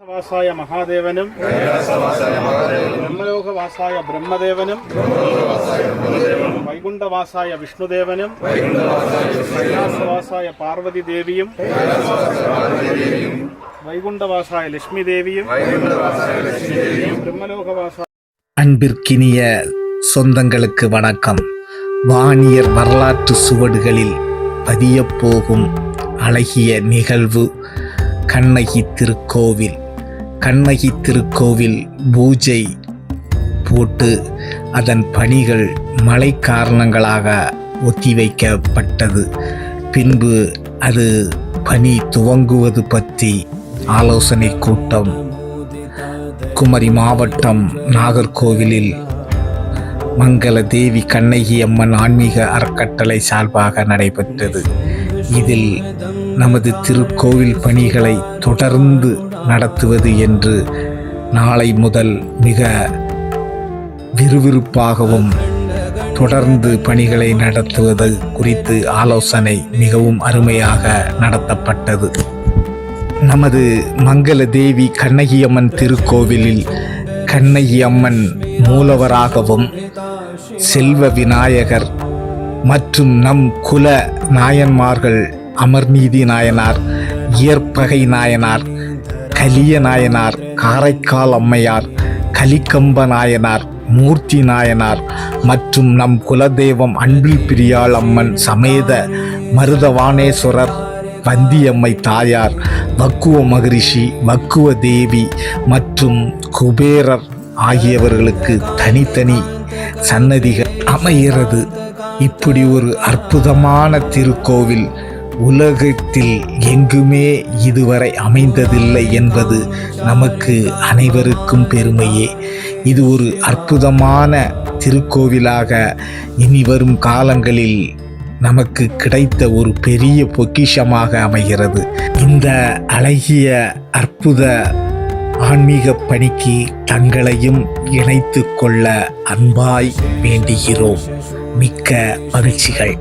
വാസായ മഹാദേവനും ബ്രഹ്മലോകവാസായ ബ്രഹ്മദേവനും വൈകുണ്ഠവാസായ വിഷ്ണുദേവനും കൈലാസവാസായ പാർവതി ദേവിയും വൈകുണ്ഠവാസായ ലക്ഷ്മി ദേവിയും ബ്രഹ്മലോകവാസായ அன்பிற்கினிய சொந்தங்களுக்கு வணக்கம் வானியர் வரலாற்று சுவடுகளில் பதியப் போகும் அழகிய நிகழ்வு கண்ணகி திருக்கோவில் கண்ணகி திருக்கோவில் பூஜை போட்டு அதன் பணிகள் மழை காரணங்களாக ஒத்திவைக்கப்பட்டது. பின்பு அது பணி துவங்குவது பற்றி ஆலோசனை கூட்டம். குமரி மாவட்டம் நாகர்கோவிலில் மங்கள தேவி கண்ணகி அம்மன் ஆன்மீக அறக்கட்டளை சார்பாக நடைபெற்றது. இதில் நமது திருக்கோவில் பணிகளை தொடர்ந்து நடத்துவது என்று நாளை முதல் மிக விறுவிறுப்பாகவும் தொடர்ந்து பணிகளை நடத்துவது குறித்து ஆலோசனை மிகவும் அருமையாக நடத்தப்பட்டது. நமது மங்கள தேவி கண்ணகியம்மன் திருக்கோவிலில் கண்ணகியம்மன் மூலவராகவும் செல்வ விநாயகர் மற்றும் நம் குல நாயன்மார்கள் அமர்நீதி நாயனார் இயற்பகை நாயனார் கலிய நாயனார் காரைக்கால் அம்மையார் கலிக்கம்ப நாயனார் மூர்த்தி நாயனார் மற்றும் நம் குலதெய்வம் அன்பில் பிரியாள் அம்மன் சமேத மருதவானேஸ்வரர் வந்தியம்மை தாயார் வக்குவ மகரிஷி வக்குவ தேவி மற்றும் குபேரர் ஆகியவர்களுக்கு தனித்தனி சன்னதிகள் அமைகிறது. இப்படி ஒரு அற்புதமான திருக்கோவில் உலகத்தில் எங்குமே இதுவரை அமைந்ததில்லை என்பது நமக்கு அனைவருக்கும் பெருமையே. இது ஒரு அற்புதமான திருக்கோவிலாக இனி வரும் காலங்களில் நமக்கு கிடைத்த ஒரு பெரிய பொக்கிஷமாக அமைகிறது. இந்த அழகிய அற்புத ஆன்மீக பணிக்கு தங்களையும் இணைத்து கொள்ள அன்பாய் வேண்டுகிறோம். மிக்க மகிழ்ச்சிகள்.